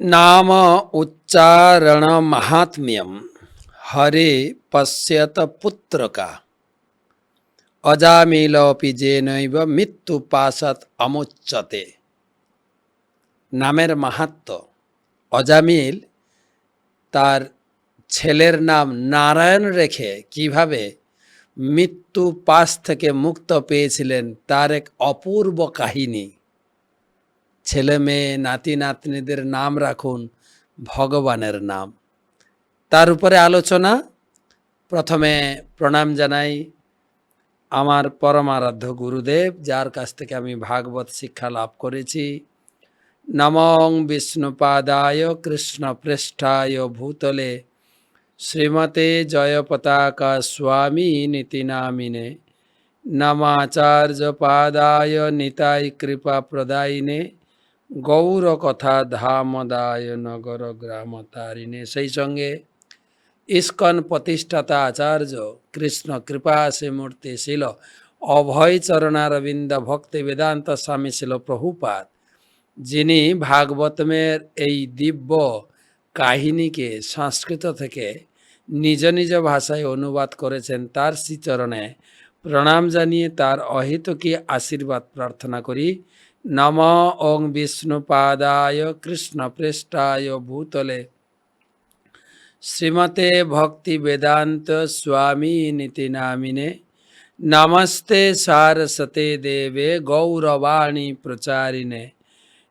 नाम उच्चारणमाहात्म्यं हरे पश्यत पुत्रका অজামিলপি যেনৈব মৃত্যু পাশাত অমুচ্যতে নামের মাহাত্ম অজামিল তার ছেলের নাম নারায়ণ রেখে কিভাবে মৃত্যু পাশ থেকে মুক্ত পেয়েছিলেন তার এক অপূর্ব কাহিনী ছেলে মেয়ে, নাতি, নাতনিদের নাম রাখুন ভগবানের নাম। তার উপরে আলোচনা। প্রথমে প্রণাম জানাই আমার পরমারাধ্য গুরুদেব, যার কাছ থেকে আমি ভাগবত শিক্ষা লাভ করেছি। নমং বিষ্ণুপাদায় কৃষ্ণ পৃষ্ঠায় ভূতলে। শ্রীমতে জয় পতাকা স্বামী নীতি নামিনে নমাচার্য পাদায় নিতাই কৃপা প্রদায়িনে। গৌর কথা ধামদায় নগর গ্রাম তারিণে। সেই সঙ্গে ইস্কন প্রতিষ্ঠাতা আচার্য কৃষ্ণ কৃপা সে মূর্তি ছিল। অভয় চরণারবিন্দ ভক্তি বেদান্ত স্বামী ছিল প্রভুপাত যিনি ভাগবতমের এই দিব্য কাহিনীকে সংস্কৃত থেকে নিজ নিজ ভাষায় অনুবাদ করেছেন, তার শ্রীচরণে প্রণাম জানিয়ে তার অহেতুকী আশীর্বাদ প্রার্থনা করি। নম ওং বিষ্ণুপাদায় কৃষ্ণ পৃষ্ঠায় ভূতলে। শ্রীমতে ভক্তি বেদান্ত স্বামী নীতি নামিনে নমস্তে সারসতে দেবে গৌরবাণী প্রচারিণে।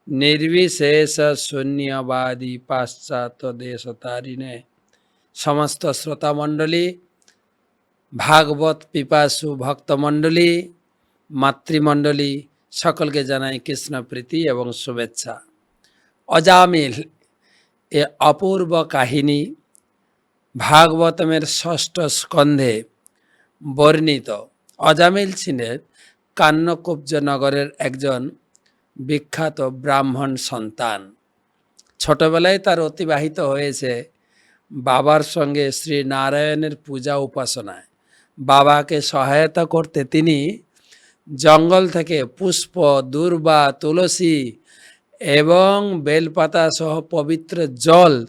নির্বিশেষ শূন্যবাদী পাশ্চাত্য সমস্ত শ্রোতামণ্ডলী, ভাগবত পিপাসু ভক্তমণ্ডলী, মাতৃমণ্ডলী সকলকে জানাই কৃষ্ণ প্রীতি এবং শুভেচ্ছা। অজামিল, এ অপূর্ব কাহিনী ভাগবতমের ষষ্ঠ স্কন্ধে বর্ণিত। অজামিল ছিলেন কান্নকুব্জ নগরের একজন বিখ্যাত ব্রাহ্মণ সন্তান। ছোটবেলায় তার অতিবাহিত হয়েছে বাবার সঙ্গে শ্রী নারায়ণের পূজা উপাসনায়। বাবাকে সহায়তা করতে তিনি জঙ্গল থেকে পুষ্প, দুর্বা, তুলসী এবং বেলপাতা সহ পবিত্র জল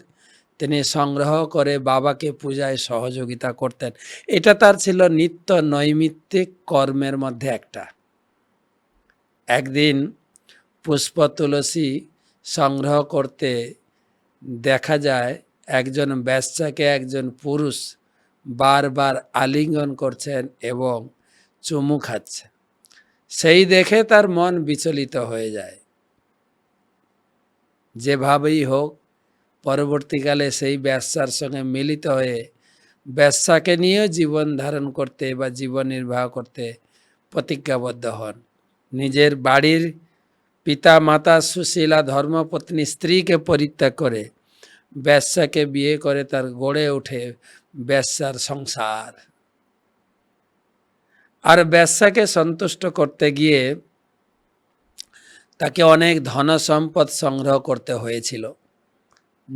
তিনি সংগ্রহ করে বাবাকে পূজায় সহযোগিতা করতেন। এটা তার ছিল নিত্য নৈমিত্তিক কর্মের মধ্যে একটা। একদিন পুষ্প, তুলসী সংগ্রহ করতে দেখা যায় একজন ব্যবসাকে একজন পুরুষ বারবার আলিঙ্গন করছেন এবং চুমু খাচ্ছে। সেই দেখে তার মন বিচলিত হয়ে যায়। যেভাবেই হোক, পরবর্তীকালে সেই ব্যবসার সঙ্গে মিলিত হয়ে ব্যবসাকে নিয়েও জীবন ধারণ করতে বা জীবন নির্বাহ করতে প্রতিজ্ঞাবদ্ধ হন। নিজের বাড়ির পিতা মাতা সুশীলা ধর্মপত্নী স্ত্রীকে পরিত্যাগ করে ব্যবসাকে বিয়ে করে তার গড়ে ওঠে ব্যবসার সংসার। আর ব্যবসাকে সন্তুষ্ট করতে গিয়ে তাকে অনেক ধন সম্পদ সংগ্রহ করতে হয়েছিল।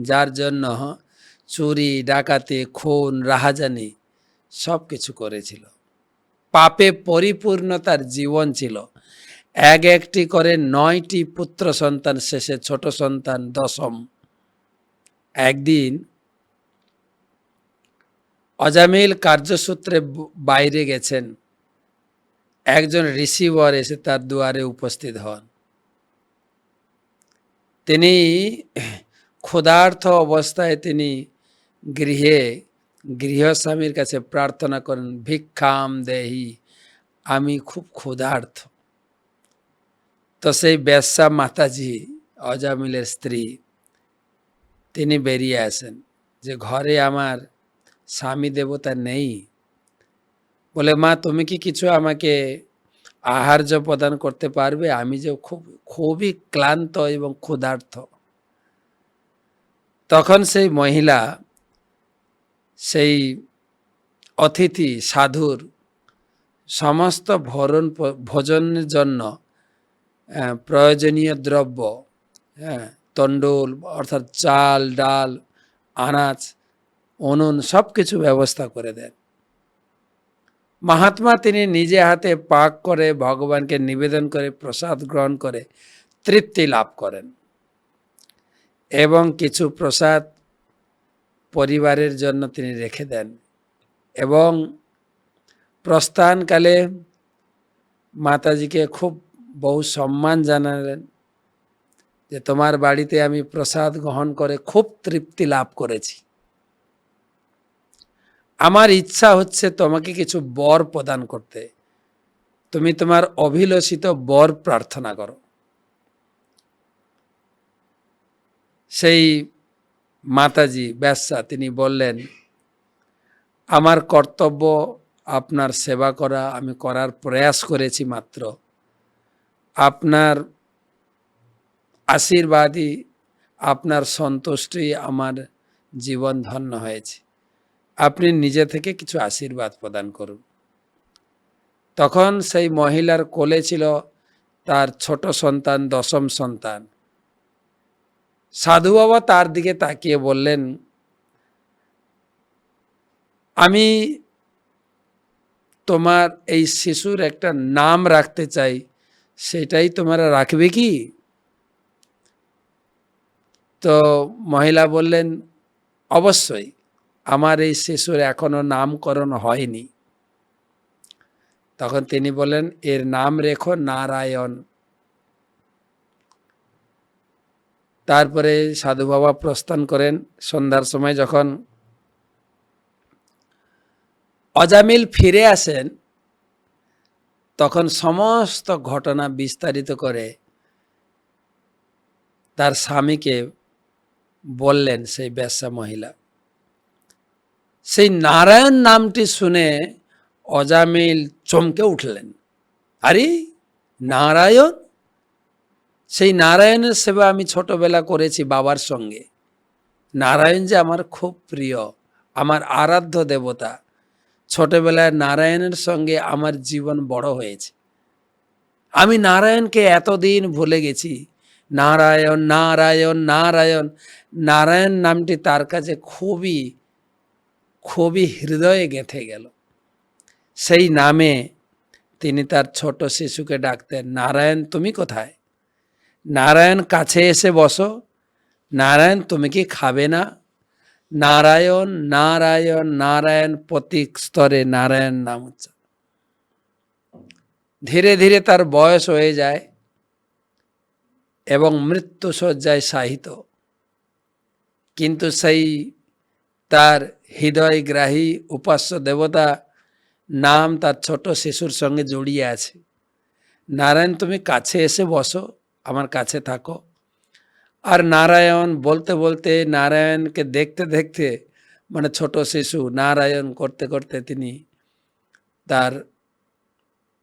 যার জন্য চুরি, ডাকাতি, খুন, রাহাজানি সব কিছু করেছিল। পাপে পরিপূর্ণ তার জীবন ছিল। এক একটি করে নয়টি পুত্র সন্তান শেষে ছোট সন্তান দশম। একদিন অজামিল কার্যসূত্রে বাইরে গেছেন। একজন রিসিভার এসে তার দুয়ারে উপস্থিত হন। তিনি ক্ষুধার্থ অবস্থায় তিনি গৃহে গৃহস্বামীর কাছে প্রার্থনা করেন, ভিক্ষাম দেহি, আমি খুব ক্ষুধার্থ তো সেই ব্যবসা মাতাজি, অজামিলের স্ত্রী, তিনি বেরিয়ে আসেন যে, ঘরে আমার স্বামী দেবতা নেই। বলে, মা, তুমি কি কিছু আমাকে আহার্য প্রদান করতে পারবে? আমি যে খুব, খুবই ক্লান্ত এবং ক্ষুধার্থ তখন সেই মহিলা, সেই অতিথি, সাধুর সমস্ত ভরণ, ভোজনের জন্য প্রয়োজনীয় দ্রব্য হ্যাঁ তন্ডুল অর্থাৎ চাল, ডাল, আনাজ, উনুন সব কিছু ব্যবস্থা করে দেন। মহাত্মা তিনি নিজে হাতে পাক করে ভগবানকে নিবেদন করে প্রসাদ গ্রহণ করে তৃপ্তি লাভ করেন। এবং কিছু প্রসাদ পরিবারের জন্য তিনি রেখে দেন এবং প্রস্থানকালে মাতাজিকে খুব বহু সম্মান জানালেন যে, তোমার বাড়িতে আমি প্রসাদ গ্রহণ করে খুব তৃপ্তি লাভ করেছি। আমার ইচ্ছা হচ্ছে তোমাকে কিছু বর প্রদান করতে। তুমি তোমার অভিলষিত বর প্রার্থনা করো। সেই মাতাজি ব্যবসা তিনি বললেন, আমার কর্তব্য আপনার সেবা করা, আমি করার প্রয়াস করেছি মাত্র। আপনার আশীর্বাদই, আপনার সন্তুষ্টি আমার জীবন ধন্য হয়েছে। আপনি নিজে থেকে কিছু আশীর্বাদ প্রদান করুন। তখন সেই মহিলার কোলে ছিল তার ছোট সন্তান, দশম সন্তান। সাধু বাবা তার দিকে তাকিয়ে বললেন, আমি তোমার এই শিশুর একটা নাম রাখতে চাই, সেটাই তোমরা রাখবে কি? তো মহিলা বললেন, অবশ্যই। আমার এই শিশুর এখনও নামকরণ হয়নি। তখন তিনি বলেন এর নাম রেখো নারায়ণ। তারপরে সাধু বাবা প্রস্থান করেন। সন্ধ্যার সময় যখন অজামিল ফিরে আসেন, তখন সমস্ত ঘটনা বিস্তারিত করে তার স্বামীকে বললেন, সেই ব্যবসা মহিলা সেই নারায়ণ নামটি শুনে অজামিল চমকে উঠলেন। আরে, নারায়ণ? সেই নারায়ণের সেবা আমি ছোটবেলা করেছি বাবার সঙ্গে। নারায়ণ যে আমার খুব প্রিয়, আমার আরাধ্য দেবতা। ছোটবেলায় নারায়ণের সঙ্গে আমার জীবন বড় হয়েছে। আমি নারায়ণকে এতদিন ভুলে গেছি। নারায়ণ নারায়ণ নারায়ণ। নারায়ণ নামটি তার কাছে খুবই খুবই হৃদয়ে গেঁথে গেল। সেই নামে তিনি তার ছোট শিশুকে ডাকতেন, নারায়ণ, তুমি কোথায়? নারায়ণ, কাছে এসে বসো। নারায়ণ, তুমি কি খাবে না? নারায়ণ নারায়ণ নারায়ণ, প্রতীক স্তরে নারায়ণ নাম হচ্ছে ধীরে ধীরে তার বয়স হয়ে যায় এবং মৃত্যু সজ্জায় সাহিত। কিন্তু সেই তার হৃদয়গ্রাহী উপাস্য দেবতা নাম তার ছোট শিশুর সঙ্গে জড়িয়ে আছে। নারায়ণ, তুমি কাছে এসে বসো, আমার কাছে থাকো। আর নারায়ণ বলতে বলতে নারায়ণকে দেখতে দেখতে মানে ছোট শিশু নারায়ণ করতে করতে তিনি তার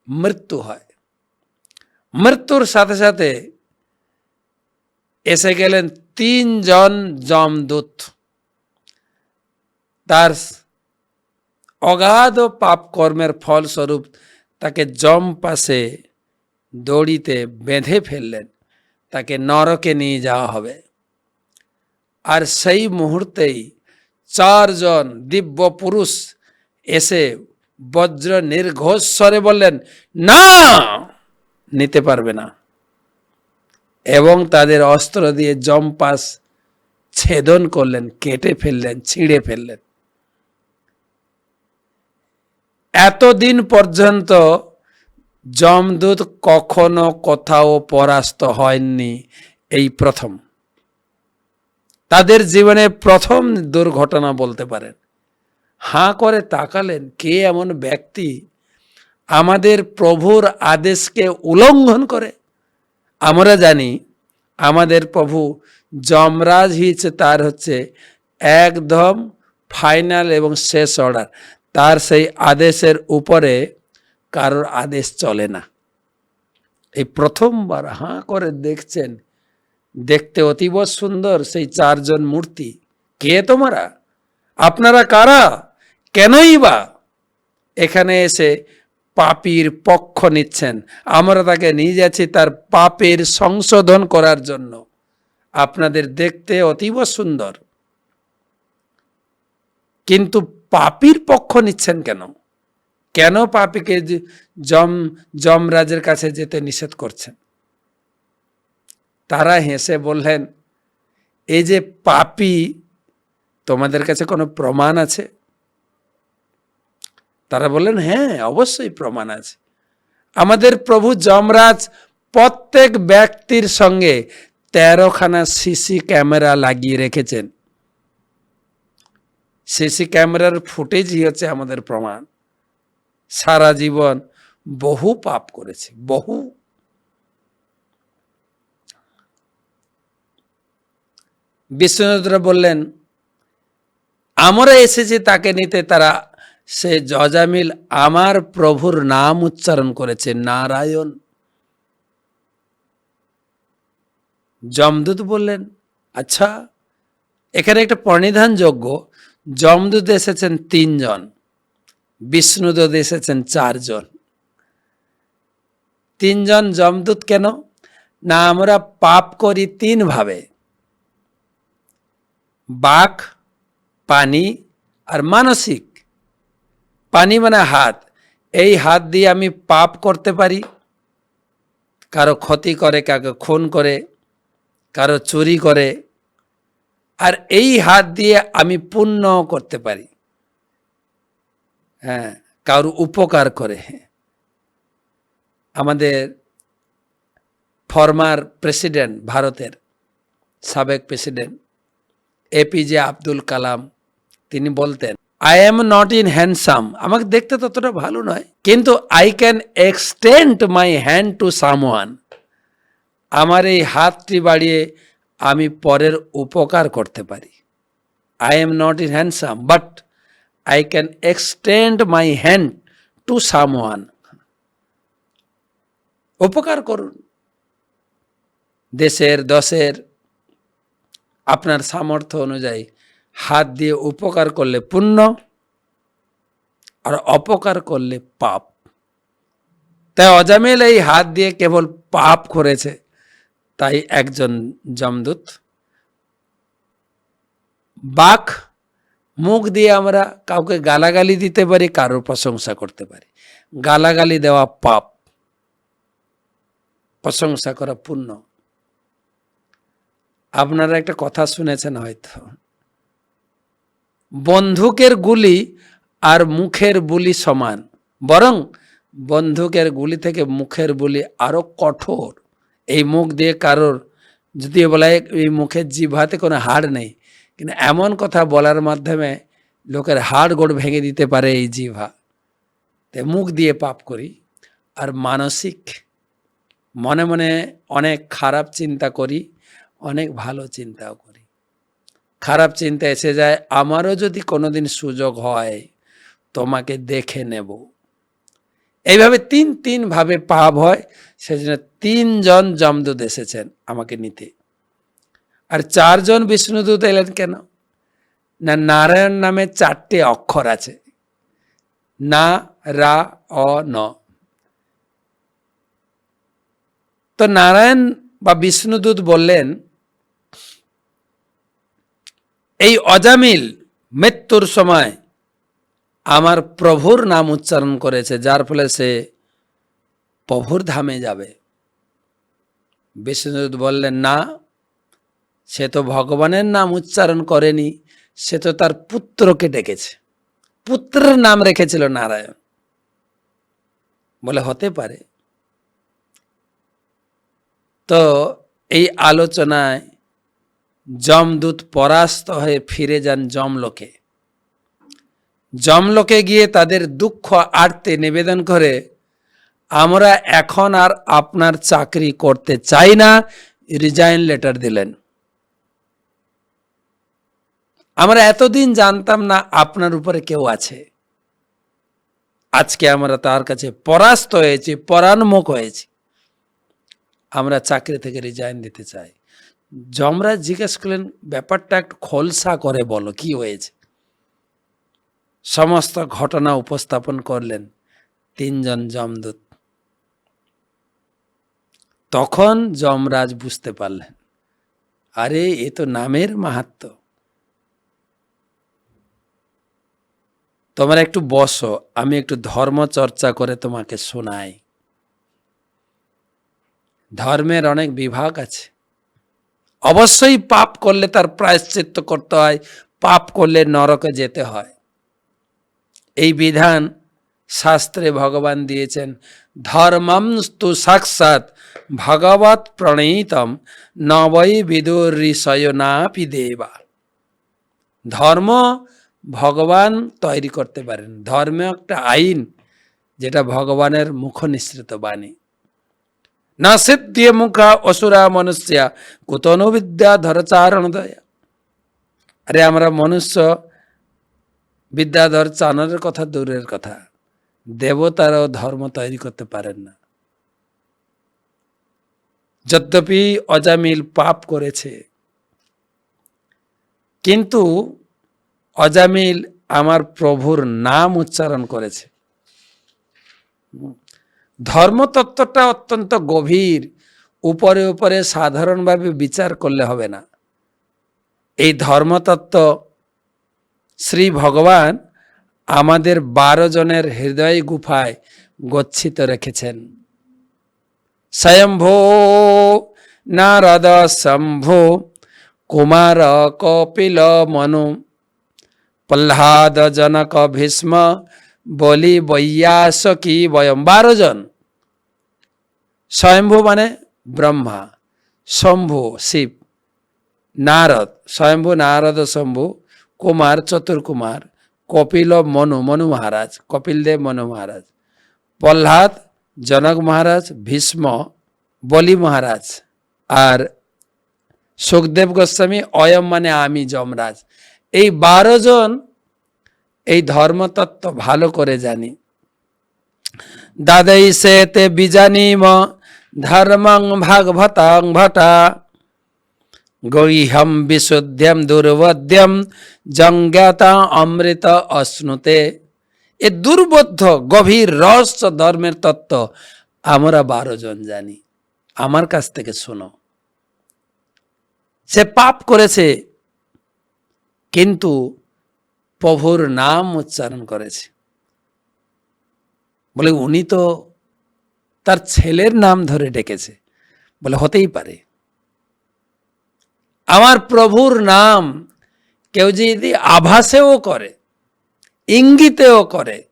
মৃত্যু হয়। মৃত্যুর সাথে সাথে এসে গেলেন তিনজন যমদূত। তার অগাধ পাপ কর্মের ফলস্বরূপ তাকে জম পাশে দড়িতে বেঁধে ফেললেন। তাকে নরকে নিয়ে যাওয়া হবে। আর সেই মুহূর্তেই চারজন দিব্য পুরুষ এসে বজ্র নির্ঘোষ স্বরে বললেন, না, নিতে পারবে না। এবং তাদের অস্ত্র দিয়ে জম্পাস ছেদন করলেন, কেটে ফেললেন, ছিঁড়ে ফেললেন। এতদিন পর্যন্ত যমদূত কখনো কোথাও পরাস্ত হয়নি এই প্রথম। তাদের জীবনে প্রথম দুর্ঘটনা বলতে পারেন। হাঁ করে তাকালেন, কে এমন ব্যক্তি আমাদের প্রভুর আদেশকে উল্লঙ্ঘন করে? আমরা জানি আমাদের প্রভু যমরাজ হিচ্ছে তার হচ্ছে একদম ফাইনাল এবং শেষ অর্ডার। তার সেই আদেশের উপরে কারোর আদেশ চলে না। এই প্রথমবার হাঁ করে দেখছেন, দেখতে অতীব সুন্দর সেই চারজন মূর্তি। কে তোমরা? আপনারা কারা? কেনই বা? এখানে এসে পাপির পক্ষ নিচ্ছেন। আমরা তাকে নিয়ে যাচ্ছি তার পাপের সংশোধন করার জন্য। আপনাদের দেখতে অতীব সুন্দর। কিন্তু পাপির পক্ষ নিচ্ছেন কেন? কেন পাপিকে জম যমরাজের কাছে যেতে নিষেধ করছেন? তারা হেসে বললেন এই যে পাপী, তোমাদের কাছে কোনো প্রমাণ আছে? তারা বললেন হ্যাঁ অবশ্যই প্রমাণ আছে। আমাদের প্রভু যমরাজ প্রত্যেক ব্যক্তির সঙ্গে তেরোখানা সিসি ক্যামেরা লাগিয়ে রেখেছেন। সিসি ক্যামেরার ফুটেজই হচ্ছে আমাদের প্রমাণ। সারা জীবন বহু পাপ করেছে, বহু। বিশ্বনাথরা বললেন, আমরা এসেছি তাকে নিতে, তারা সে জজামিল আমার প্রভুর নাম উচ্চারণ করেছে, নারায়ণ। যমদূত বললেন আচ্ছা এখানে একটা পরিধান যোগ্য যমদূত এসেছেন তিনজন, বিষ্ণুদূত এসেছেন চারজন। তিনজন যমদূত কেন? না, আমরা পাপ করি তিন ভাবে। বাক, পানি আর মানসিক। পানি মানে হাত। এই হাত দিয়ে আমি পাপ করতে পারি। কারও ক্ষতি করে কাকে খুন করে, কারও চুরি করে আর এই হাত দিয়ে আমি পুণ্য করতে পারি। হ্যাঁ কারও উপকার করে। আমাদের ফরমার প্রেসিডেন্ট, ভারতের সাবেক প্রেসিডেন্ট এপিজে আব্দুল কালাম, তিনি বলতেন I am not in handsome আমাকে দেখতে ততটা ভালো নয়, কিন্তু I can extend my hand to someone আমার এই হাতটি বাড়িয়ে আমি পরের উপকার করতে পারি। I am not in handsome but I can extend my hand to someone উপকার করুন। দেশের, দশের, আপনার সামর্থ্য অনুযায়ী হাত দিয়ে উপকার করলে পুণ্য, আর অপকার করলে পাপ। তাই অজামেল এই হাত দিয়ে কেবল পাপ করেছে। তাই একজন জমদূত, বাক, মুখ দিয়ে আমরা কাউকে গালাগালি দিতে পারি, কারোর প্রশংসা করতে পারি। গালাগালি দেওয়া পাপ, প্রশংসা করা পুণ্য। আপনারা একটা কথা শুনেছেন হয়তো। বন্দুকের গুলি আর মুখের বুলি সমান, বরং বন্দুকের গুলি থেকে মুখের বুলি আরও কঠোর। এই মুখ দিয়ে কারোর যদি বলা এই মুখের জিভাতে কোনো হাড় নেই। কিন্তু এমন কথা বলার মাধ্যমে লোকের হাড় গোড় ভেঙে দিতে পারে এই জিভা তে মুখ দিয়ে পাপ করি আর মানসিক মনে মনে অনেক খারাপ চিন্তা করি, অনেক ভালো চিন্তাও করি। খারাপ চিন্তা এসে যায়, আমারও যদি কোনোদিন সুযোগ হয়, তোমাকে দেখে নেব। এইভাবে তিন তিন ভাবে পাপ হয়, সেজন্য তিনজন জমদূত এসেছেন আমাকে নিতে। আর চারজন বিষ্ণুদূত এলেন কেন? না, নারায়ণ নামে চারটে অক্ষর আছে। না, রা, অ, ন। তো নারায়ণ বা বিষ্ণুদূত বললেন, এই অজামিল মৃত্যুর সময় আমার প্রভুর নাম উচ্চারণ করেছে, যার ফলে সে প্রভুর ধামে যাবে। বিষ্ণুদূত বললেন, না, সে তো ভগবানের নাম উচ্চারণ করেনি, সে তো তার পুত্রকে ডেকেছে। পুত্রের নাম রেখেছিল নারায়ণ। বলে, হতে পারে। তো এই আলোচনায় যমদূত পরাস্ত হয়ে ফিরে যান যমলোকে। যমলোকে গিয়ে তাদের দুঃখ আড়তে নিবেদন করে, আমরা এখন আর আপনার চাকরি করতে চাই না, রিজাইন লেটার দিলেন। আমরা এতদিন জানতাম না আপনার উপরে কেউ আছে। আজকে আমরা তার কাছে পরাস্ত হয়েছি, পরাণমুখ হয়েছি। আমরা চাকরি থেকে রিজাইন দিতে চাই। যমরাজ জিজ্ঞেস করলেন, ব্যাপারটা একটু খোলসা করে বলো, কি হয়েছে? সমস্ত ঘটনা উপস্থাপন করলেন তিনজন যমদূত। তখন যমরাজ বুঝতে পারলেন, আরে, এ তো নামের মাহাত্ম। তোমরা একটু বসো, আমি একটু ধর্ম চর্চা করে তোমাকে শোনাই। ধর্মের অনেক বিভাগ আছে। অবশ্যই পাপ করলে তার প্রায়শ্চিত্ত করতে হয়, পাপ করলে নরকে যেতে হয়। এই বিধান শাস্ত্রে ভগবান দিয়েছেন। ধর্মম তু সাক্ষাৎ ভগবত প্রণীতম নবৈ বিদুর ঋষয়নাপি দেবা। ধর্ম ভগবান তৈরি করতে পারেন। ধর্ম একটা আইন যেটা ভগবানের মুখ নিঃসৃত বাণী। না সিদ্ধি মুখা অসুরা মনুষ্যা, কুতনু বিদ্যা ধরচারণ দয়া। আরে আমরা মনুষ্য বিদ্যাধর চানরের কথা দূরের কথা। দেবতারাও ধর্ম তৈরি করতে পারেন না। যদ্যপি অজামিল পাপ করেছে। কিন্তু অজামিল আমার প্রভুর নাম উচ্চারণ করেছে। ধর্মতত্ত্বটা অত্যন্ত গভীর। উপরে উপরে সাধারণভাবে বিচার করলে হবে না। এই ধর্মতত্ত্ব শ্রী ভগবান আমাদের বারো জনের হৃদয় গুফায় গচ্ছিত রেখেছেন। স্বয়ম্ভো নারদ শম্ভো কুমার কপিল মনু, প্রহ্লাদ জনক ভীষ্ম বলি বৈয়াসকি বয়ম। বারো জন। স্বয়ম্ভু মানে ব্রহ্মা, শম্ভু শিব। নারদ, স্বয়ম্ভু, নারদ, শম্ভু কুমার চতুর্কুমার, কপিল মনু মনু মহারাজ, কপিল দেব মনু মহারাজ, প্রহ্লাদ, জনক মহারাজ, ভীষ্ম, বলি মহারাজ আর সুখদেব গোস্বামী, অয়ম মানে আমি যমরাজ। এই বারো জন এই ধর্মতত্ত্ব ভালো করে জানি। দাদাই সেতে বিজানিম, ধর্মং ভাগবতাং ভটা গৈহম বিশুদ্ধম দুর্বোধ্যম জঙ্গাতা অমৃত অশ্নুতে। এ দুর্বোধ্য, গভীর, রহস্য ধর্মের তত্ত্ব আমরা বারো জন জানি। আমার কাছ থেকে শোনো। সে পাপ করেছে, কিন্তু প্রভুর নাম উচ্চারণ করেছে। বলে উনি তো তার ছেলের নাম ধরে ডেকেছে। বলে হতেই পারে। আমার প্রভুর নাম কেউ যদি আভাসেও করে, ইঙ্গিতেও করে,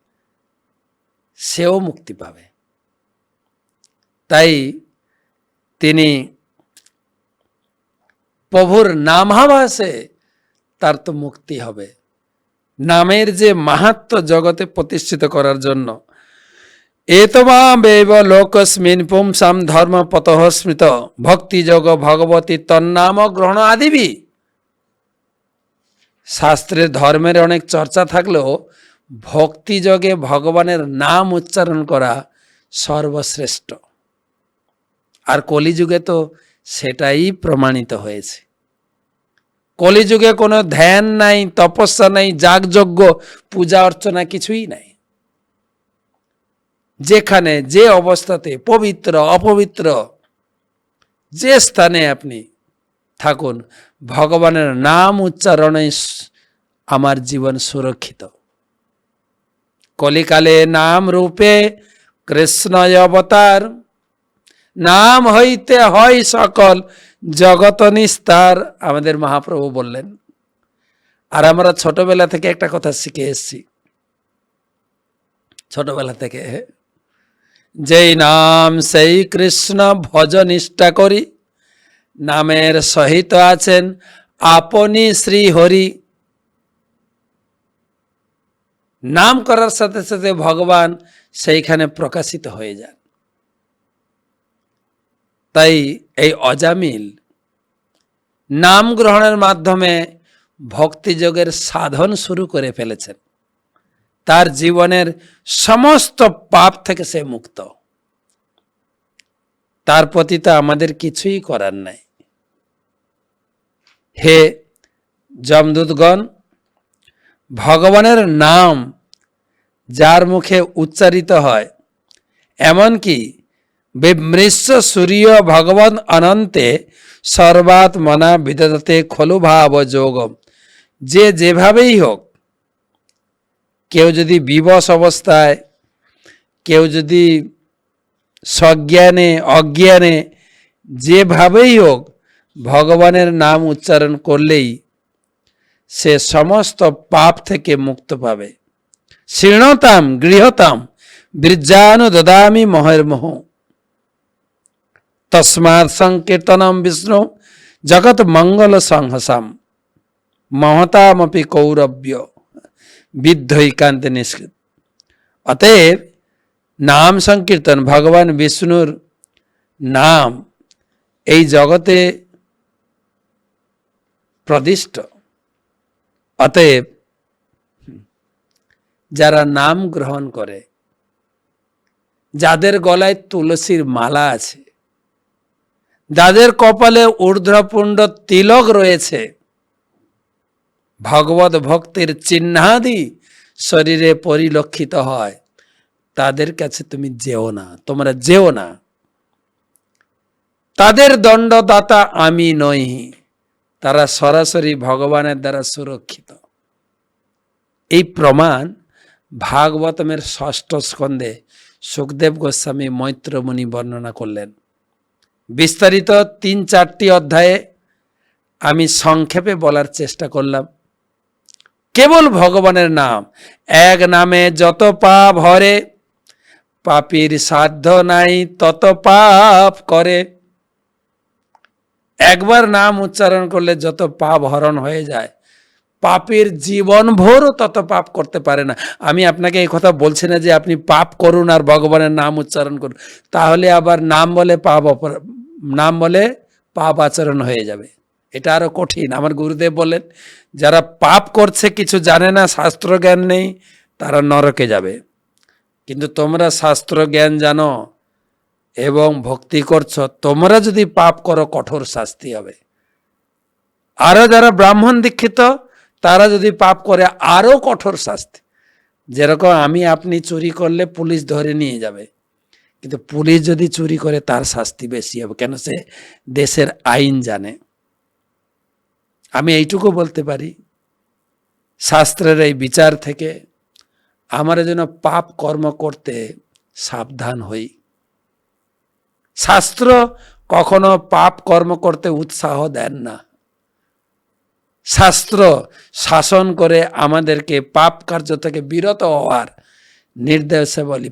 সেও মুক্তি পাবে। তাই তিনি প্রভুর নামাভাসে তার তো মুক্তি হবে। নামের যে মাহাত্ম জগতে প্রতিষ্ঠিত করার জন্য এতমাবেব লোকস্মিন পুংসাম ধর্ম পতহ স্মৃত ভক্তিযোগ ভগবতী তন্নাম গ্রহণ আদিবি শাস্ত্রের ধর্মের অনেক চর্চা থাকলেও ভক্তিযোগে ভগবানের নাম উচ্চারণ করা সর্বশ্রেষ্ঠ আর কলিযুগে তো সেটাই প্রমাণিত হয়েছে কলিযুগে কোনো ধ্যান নাই তপস্যা নাই যাগযজ্ঞ পূজা অর্চনা কিছুই নাই যেখানে যে অবস্থাতে পবিত্র, অপবিত্র, যে স্থানে আপনি থাকুন, ভগবানের নাম উচ্চারণে আমার জীবন সুরক্ষিত। কলিকালে নাম রূপে কৃষ্ণ অবতার, নাম হইতে হয় সকল জগত নিস্তার, আমাদের মহাপ্রভু বললেন। আর আমরা ছোটবেলা থেকে একটা কথা শিখে এসেছি। ছোটবেলা থেকে যেই নাম সেই কৃষ্ণ ভজ নিষ্ঠা করি, নামের সহিত আছেন আপনি শ্রী হরি নাম করার সাথে সাথে ভগবান সেইখানে প্রকাশিত হয়ে যান। তাই এই অজামিল নাম গ্রহণের মাধ্যমে ভক্তিযোগের সাধন শুরু করে ফেলেছেন। তার জীবনের সমস্ত পাপ থেকে সে মুক্ত। তার প্রতি তো আমাদের কিছুই করার নাই। হে যমদূতগণ, ভগবানের নাম যার মুখে উচ্চারিত হয়, এমনকি বিমৃশ্য সূর্য ভগবান অনন্তে সর্বাত্মনা বিদতে খলু ভাব যোগম। যে যেভাবেই হোক কেউ যদি বিবশ অবস্থায়, কেউ যদি সজ্ঞানে অজ্ঞানে, যেভাবেই হোক, ভগবানের নাম উচ্চারণ করলেই সে সমস্ত পাপ থেকে মুক্ত পাবে। শীর্ণতাম, গৃহতাম বীর্যানু দদামি মহের মোহ। তস্মাৎ সংকীর্তনম বিষ্ণু, জগৎ মঙ্গল সংহসাম। মহতামপি কৌরব্য। বিদ্ধৈকান্তে নিষ্কৃত। অতএব নাম সংকীর্তন, ভগবান বিষ্ণুর নাম এই জগতে প্রদিষ্ট অতএব যারা নাম গ্রহণ করে, যাদের গলায় তুলসীর মালা আছে, যাদের কপালে ঊর্ধ্বপুণ্ড তিলক রয়েছে ভগবত ভক্তির চিহ্নাদি শরীরে পরিলক্ষিত হয়। তাদের কাছে তুমি যেও না, তোমরা যেও না। তাদের দণ্ডদাতা আমি নই, তারা সরাসরি ভগবানের দ্বারা সুরক্ষিত। এই প্রমাণ ভাগবতমের ষষ্ঠ স্কন্ধে সুখদেব গোস্বামী মৈত্রমণি বর্ণনা করলেন। বিস্তারিত তিন চারটি অধ্যায়ে আমি সংক্ষেপে বলার চেষ্টা করলাম। কেবল ভগবানের নাম। এক নামে যত পাপ হরে, পাপীর সাধ্য নাই তত পাপ করে। একবার নাম উচ্চারণ করলে যত পাপ হরণ হয়ে যায়, পাপের জীবন ভোরও তত পাপ করতে পারে না। আমি আপনাকে এই কথা বলছি না যে আপনি পাপ করুন আর ভগবানের নাম উচ্চারণ করুন। তাহলে আবার নাম বলে পাপ নাম বলে পাপ আচরণ হয়ে যাবে। এটা আরও কঠিন। আমার গুরুদেব বলেন, যারা পাপ করছে, কিছু জানে না শাস্ত্র জ্ঞান নেই, তারা নরকে যাবে। কিন্তু তোমরা শাস্ত্র জ্ঞান জানো এবং ভক্তি করছ, তোমরা যদি পাপ করো, কঠোর শাস্তি হবে। আরও যারা ব্রাহ্মণ দীক্ষিত, তারা যদি পাপ করে, আরও কঠোর শাস্তি। যেরকম আমি আপনি চুরি করলে পুলিশ ধরে নিয়ে যাবে। কিন্তু পুলিশ যদি চুরি করে, তার শাস্তি বেশি হবে। কেন সে দেশের আইন জানে। আমি এইটুকু বলতে পারি, শাস্ত্রের এই বিচার থেকে আমরা যেন পাপ কর্ম করতে সাবধান হই। শাস্ত্র কখনো পাপ কর্ম করতে উৎসাহ দেন না। শাস্ত্র শাসন করে আমাদেরকে পাপ কার্য থেকে বিরত হওয়ার নির্দেশাবলী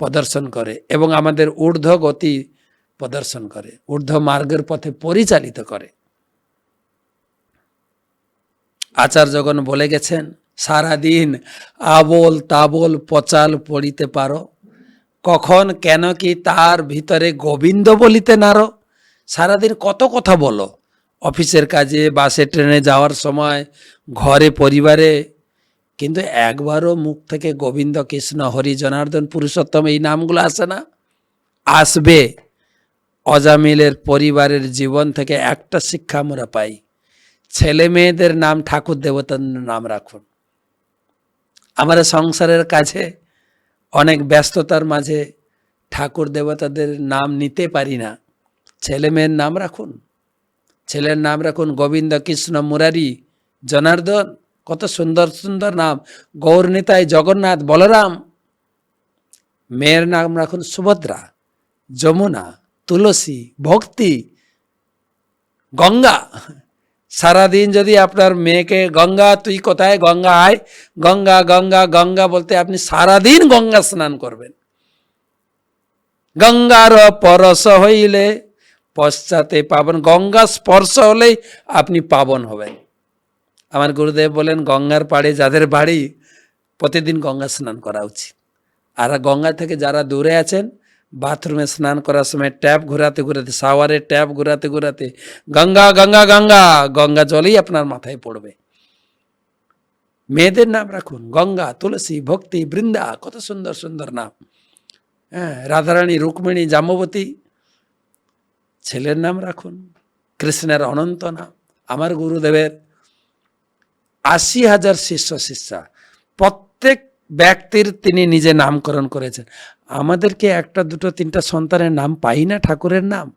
প্রদর্শন করে এবং আমাদের ঊর্ধ্ব গতি প্রদর্শন করে ঊর্ধ্ব মার্গের পথে পরিচালিত করে। আচার্যগণ বলে গেছেন, সারাদিন আবোল তাবোল পচাল পড়িতে পারো। কখন কেন কি তার ভিতরে গোবিন্দ বলিতে নারো? সারাদিন কত কথা বলো। অফিসের কাজে, বাসে, ট্রেনে যাওয়ার সময়, ঘরে, পরিবারে। কিন্তু একবারও মুখ থেকে গোবিন্দ কৃষ্ণ, হরি, জনার্দন, পুরুষোত্তম এই নামগুলো আসে না। আসবে। অজামিলের পরিবারের জীবন থেকে একটা শিক্ষা আমরা পাই। ছেলে মেয়েদের নাম ঠাকুর দেবতার নাম রাখুন। আমরা সংসারের কাছে অনেক ব্যস্ততার মাঝে ঠাকুর দেবতাদের নাম নিতে পারি না। ছেলে মেয়ের নাম রাখুন। ছেলের নাম রাখুন গোবিন্দ কৃষ্ণ মুরারি জনার্দন, কত সুন্দর সুন্দর নাম। গৌরনীতায় জগন্নাথ বলরাম। মেয়ের নাম রাখুন সুভদ্রা, যমুনা, তুলসী, ভক্তি, গঙ্গা। সারাদিন যদি আপনার মেয়েকে গঙ্গা, তুই কোথায়? গঙ্গা আয়। গঙ্গা গঙ্গা গঙ্গা বলতে আপনি সারাদিন গঙ্গা স্নান করবেন। গঙ্গার পরশ হইলে পশ্চাতে পাবন। গঙ্গা স্পর্শ হলেই আপনি পাবন হবেন। আমার গুরুদেব বলেন, গঙ্গার পাড়ে যাদের বাড়ি, প্রতিদিন গঙ্গা স্নান করা উচিত। আর গঙ্গা থেকে যারা দূরে আছেন বাথরুমে স্নান করার সময় ট্যাপ ঘোরাতে ঘোরাতে, শাওয়ারে ট্যাপ ঘোরাতে ঘোরাতে, গঙ্গা গঙ্গা গঙ্গা গঙ্গা জলেই আপনার মাথায় পড়বে। মেয়েদের নাম রাখুন, গঙ্গা, তুলসী, ভক্তি, বৃন্দা, কত সুন্দর সুন্দর নাম। হ্যাঁ রাধারানী, রুক্মিণী জাম্বতী ছেলের নাম রাখুন, কৃষ্ণের অনন্ত নাম, আমার গুরুদেবের। আশি হাজার শিষ্য, শিষ্যা, প্রত্যেক ব্যক্তির তিনি নিজে নামকরণ করেছেন। আমাদেরকে একটা, দুটো, তিনটা সন্তানের নাম পাই না ঠাকুরের নাম?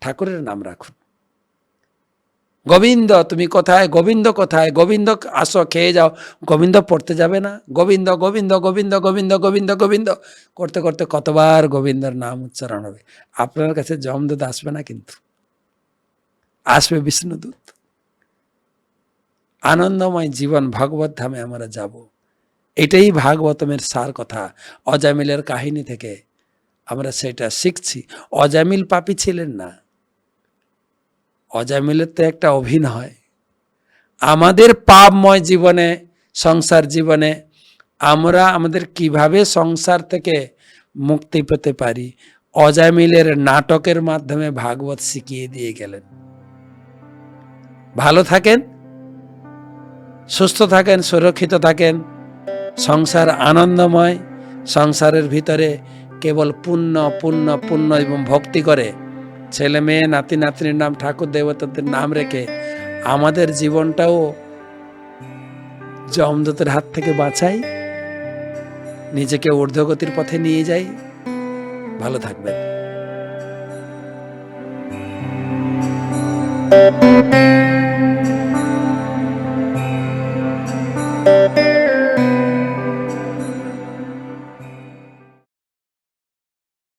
ঠাকুরের নাম রাখুন। গোবিন্দ, তুমি কোথায়? গোবিন্দ কোথায়? গোবিন্দ, আসো, খেয়ে যাও। গোবিন্দ পড়তে যাবে না? গোবিন্দ গোবিন্দ গোবিন্দ গোবিন্দ গোবিন্দ গোবিন্দ। করতে করতে কতবার গোবিন্দর নাম উচ্চারণ হবে? আপনার কাছে জমদুদ আসবে না কিন্তু। আসবে বিষ্ণুদূত। আনন্দময় জীবন ভগবত ধামে আমরা যাব। এটাই ভাগবতমের সার কথা। অজামিলের কাহিনী থেকে আমরা সেটা শিখছি। অজামিল পাপী ছিলেন না। অজামিলের তো একটা অভিনয়। আমাদের পাপময় জীবনে, সংসার জীবনে আমরা আমাদের কীভাবে সংসার থেকে মুক্তি পেতে পারি, অজামিলের নাটকের মাধ্যমে ভাগবত শিখিয়ে দিয়ে গেলেন। ভালো থাকেন, সুস্থ থাকেন, সুরক্ষিত থাকেন। সংসার আনন্দময়, সংসারের ভিতরে কেবল পুণ্য পুণ্য পুণ্য এবং ভক্তি করে। ছেলে মেয়ে, নাতি, নাতনির নাম, ঠাকুর, দেবতাদের নাম রেখে আমাদের জীবনটাও জমদতের হাত থেকে বাঁচাই। নিজেকে ঊর্ধ্বগতির পথে নিয়ে যাই। ভালো থাকবেন।